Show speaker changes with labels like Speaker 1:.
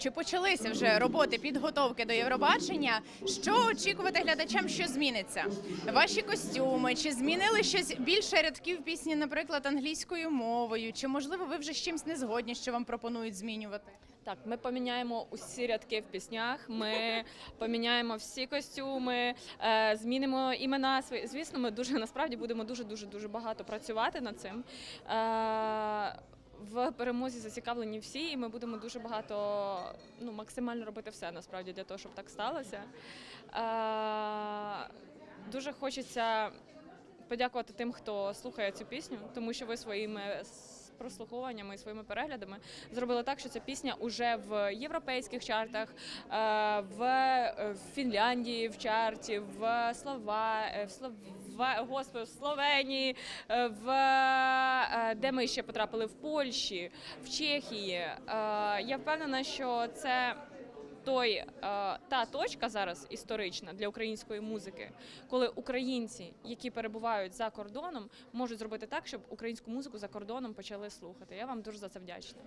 Speaker 1: Чи почалися вже роботи підготовки до Євробачення? Що очікувати глядачам, що зміниться? Ваші костюми? Чи змінили щось більше рядків пісні, наприклад, англійською мовою? Чи можливо ви вже з чимось не згодні, що вам пропонують змінювати?
Speaker 2: Так, ми поміняємо усі рядки в піснях. Ми поміняємо всі костюми, е, змінимо імена. Звісно, ми дуже насправді будемо дуже дуже дуже багато працювати над цим. Перемозі зацікавлені всі, і ми будемо дуже багато, ну максимально робити все насправді для того, щоб так сталося. Е, дуже хочеться подякувати тим, хто слухає цю пісню, тому що ви своїми прослуховуваннями і своїми переглядами зробили так, що ця пісня уже в європейських чартах, е, в е, Фінляндії в чарті, в Слова, е, в Слова, господи, в Словенії, в де ми ще потрапили в Польщі, в Чехії. Я впевнена, що це той е, та точка зараз історична для української музики, коли українці, які перебувають за кордоном, можуть зробити так, щоб українську музику за кордоном почали слухати. Я вам дуже за це вдячна.